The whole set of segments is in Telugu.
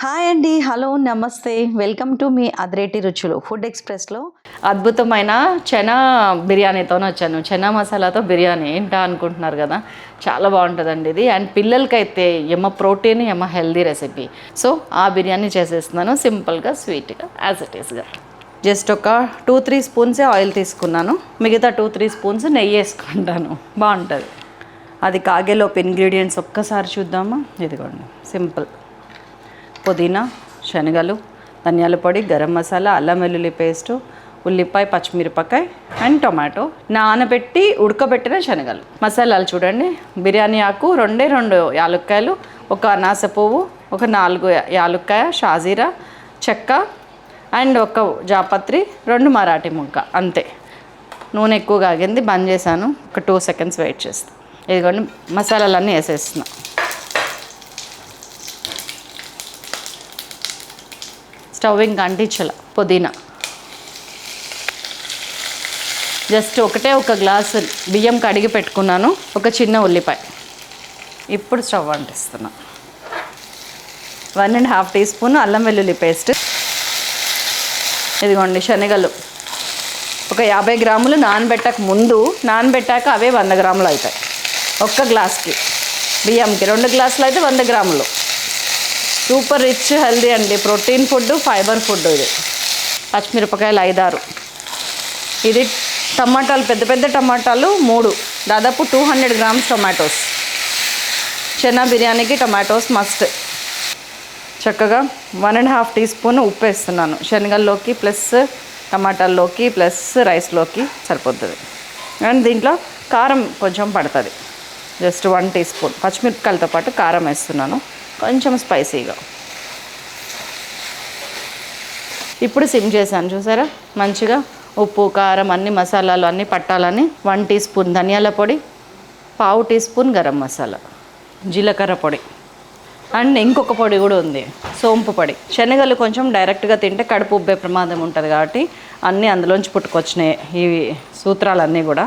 హాయ్ అండి. హలో నమస్తే. వెల్కమ్ టు మీ అదిరేటి రుచులు. ఫుడ్ ఎక్స్ప్రెస్లో అద్భుతమైన చెనా బిర్యానీతో వచ్చాను. చెనా మసాలాతో బిర్యానీ ఏంటా అనుకుంటున్నారు కదా? చాలా బాగుంటుందండి ఇది. అండ్ పిల్లలకైతే ఎమ్మ ప్రోటీన్ ఎమ్మ హెల్దీ రెసిపీ. సో ఆ బిర్యానీ చేసేస్తున్నాను. సింపుల్గా స్వీట్గా యాజ్ ఇట్ ఈస్గా. జస్ట్ ఒక టూ త్రీ స్పూన్సే ఆయిల్ తీసుకున్నాను. మిగతా టూ త్రీ స్పూన్స్ నెయ్యి వేసుకుంటాను. బాగుంటుంది. అది కాగేలోపు ఇంగ్రీడియంట్స్ ఒక్కసారి చూద్దామా? ఇదిగోండి. సింపుల్. పుదీనా శనగలు ధనియాల పొడి గరం మసాలా అల్లం వెల్లుల్లి పేస్టు ఉల్లిపాయ పచ్చిమిరపకాయ అండ్ టొమాటో. నానబెట్టి ఉడకబెట్టిన శనగలు. మసాలాలు చూడండి. బిర్యానీ ఆకు రెండే రెండు యాలుక్కాయలు ఒక అనాస పువ్వు ఒక నాలుగు యాలుక్కాయ షాజీరా చెక్క అండ్ ఒక జాపత్రి రెండు మరాఠీ ముక్క. అంతే. నూనె ఎక్కువ ఆగింది. బంద్ చేశాను. ఒక టూ సెకండ్స్ వెయిట్ చేస్తాను ఇదిగోండి. మసాలాలన్నీ వేసేస్తున్నాను స్టవ్ ఇంకా అంటించాల పుదీనా. జస్ట్ ఒకటే ఒక గ్లాస్ బియ్యం కడిగి పెట్టుకున్నాను ఒక చిన్న ఉల్లిపాయ. ఇప్పుడు స్టవ్ అంటిస్తున్నా. One and half teaspoon అల్లం వెల్లుల్లి పేస్ట్. ఇదిగోండి శనగలు. ఒక యాభై గ్రాములు నానబెట్టక ముందు నానబెట్టాక అవే వంద గ్రాములు అవుతాయి. ఒక్క గ్లాస్కి. బియ్యంకి రెండు గ్లాసులు అయితే వంద గ్రాములు. సూపర్ రిచ్ హెల్దీ అండి. ప్రోటీన్ ఫుడ్ ఫైబర్ ఫుడ్ ఇది. పచ్చిమిరపకాయలు ఐదారు. ఇది టమాటాలు పెద్ద పెద్ద టమాటాలు మూడు. దాదాపు two hundred grams tomatoes. Chana బిర్యానీకి టొమాటోస్ మస్ట్. చక్కగా one and half teaspoon ఉప్పు వేస్తున్నాను. శనగల్లోకి ప్లస్ టమాటాల్లోకి ప్లస్ రైస్లోకి సరిపోతుంది. అండ్ దీంట్లో కారం కొంచెం పడుతుంది. జస్ట్ వన్ టీ స్పూన్ పచ్చిమిరపకాయలతో పాటు కారం వేస్తున్నాను. కొంచెం స్పైసీగా. ఇప్పుడు సిమ్ చేశాను చూసారా? మంచిగా ఉప్పు కారం అన్ని మసాలాలు అన్నీ పట్టాలని వన్ టీ స్పూన్ ధనియాల పొడి పావు టీ స్పూన్ గరం మసాలా జీలకర్ర పొడి అండ్ ఇంకొక పొడి కూడా ఉంది సోంపు పొడి. శనగలు కొంచెం డైరెక్ట్గా తింటే కడుపు ఉబ్బే ప్రమాదం ఉంటుంది కాబట్టి అన్నీ అందులోంచి పుట్టుకొచ్చినాయి ఇవి సూత్రాలన్నీ కూడా.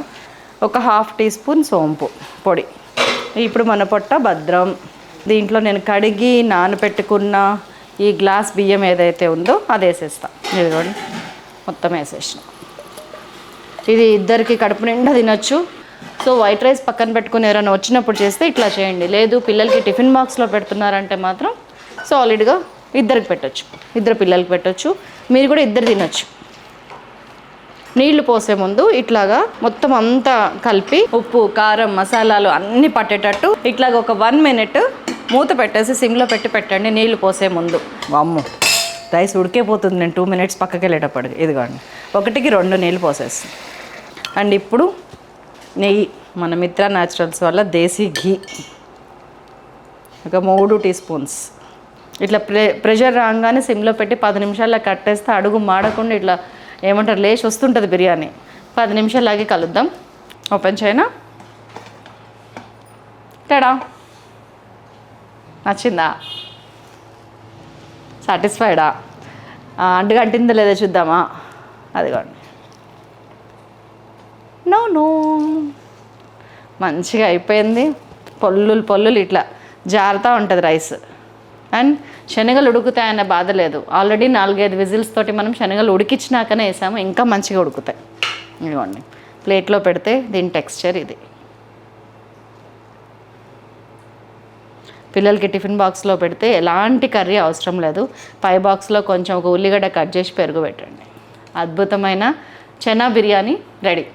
ఒక హాఫ్ టీ స్పూన్ సోంపు పొడి. ఇప్పుడు మన పొట్ట భద్రం. దీంట్లో నేను కడిగి నానబెట్టుకున్న ఈ గ్లాస్ బియ్యం ఏదైతే ఉందో అది వేసేస్తా. ఇదిగోండి మొత్తం వేసేసిన. ఇది ఇద్దరికి కడుపు నిండా తినొచ్చు. సో వైట్ రైస్ పక్కన పెట్టుకుని ఎవరైనా వచ్చినప్పుడు చేస్తే ఇట్లా చేయండి. లేదు పిల్లలకి టిఫిన్ బాక్స్లో పెడుతున్నారంటే మాత్రం సాలిడ్గా ఇద్దరికి పెట్టొచ్చు. ఇద్దరు పిల్లలకి పెట్టొచ్చు. మీరు కూడా ఇద్దరు తినొచ్చు. నీళ్ళు పోసే ముందు ఇట్లాగా మొత్తం అంతా కలిపి ఉప్పు కారం మసాలాలు అన్నీ పట్టేటట్టు ఇట్లాగ ఒక వన్ మినిట్ మూత పెట్టేసి సిమ్లో పెట్టి పెట్టండి నీళ్ళు పోసే ముందు. అమ్ము రైస్ ఉడికేపోతుంది నేను టూ మినిట్స్ పక్కకి వెళ్ళేటప్పటికి. ఇదిగోండి. ఒకటికి రెండు నీళ్ళు పోసేసి. అండ్ ఇప్పుడు నెయ్యి. మన మిత్ర న్యాచురల్స్ వల్ల దేశీ ఘీ. ఒక మూడు టీ స్పూన్స్. ఇట్లా ప్రె ప్రెషర్ రాగానే సిమ్లో పెట్టి పది నిమిషాల్లో కట్టేస్తే అడుగు మాడకుండా ఇట్లా ఏమంటారు? లేచి వస్తుంటుంది బిర్యానీ. పది నిమిషాలాగే కలుద్దాం. ఓపెన్ చేయనా? టడా నచ్చిందా? సాటిస్ఫైడా? అంటుగంటిందా లేదా లేదో చూద్దామా? అదిగోండి. No no. మంచిగా అయిపోయింది. పొల్లులు పొల్లులు ఇట్లా జారుతూ ఉంటుంది రైస్. అండ్ శనగలు ఉడుకుతాయనే బాధ లేదు. ఆల్రెడీ నాలుగైదు విజిల్స్ తోటి మనం శనగలు ఉడికించినాకనే వేసాము ఇంకా మంచిగా ఉడుకుతాయి. ఇదిగోండి ప్లేట్లో పెడితే దీని టెక్స్చర్ ఇది. పిల్లలకి టిఫిన్ బాక్స్లో పెడితే ఎలాంటి కర్రీ అవసరం లేదు. పై బాక్స్లో కొంచెం ఒక ఉల్లిగడ్డ కట్ చేసి పెరుగు పెట్టండి. అద్భుతమైన చెనా బిర్యానీ రెడీ.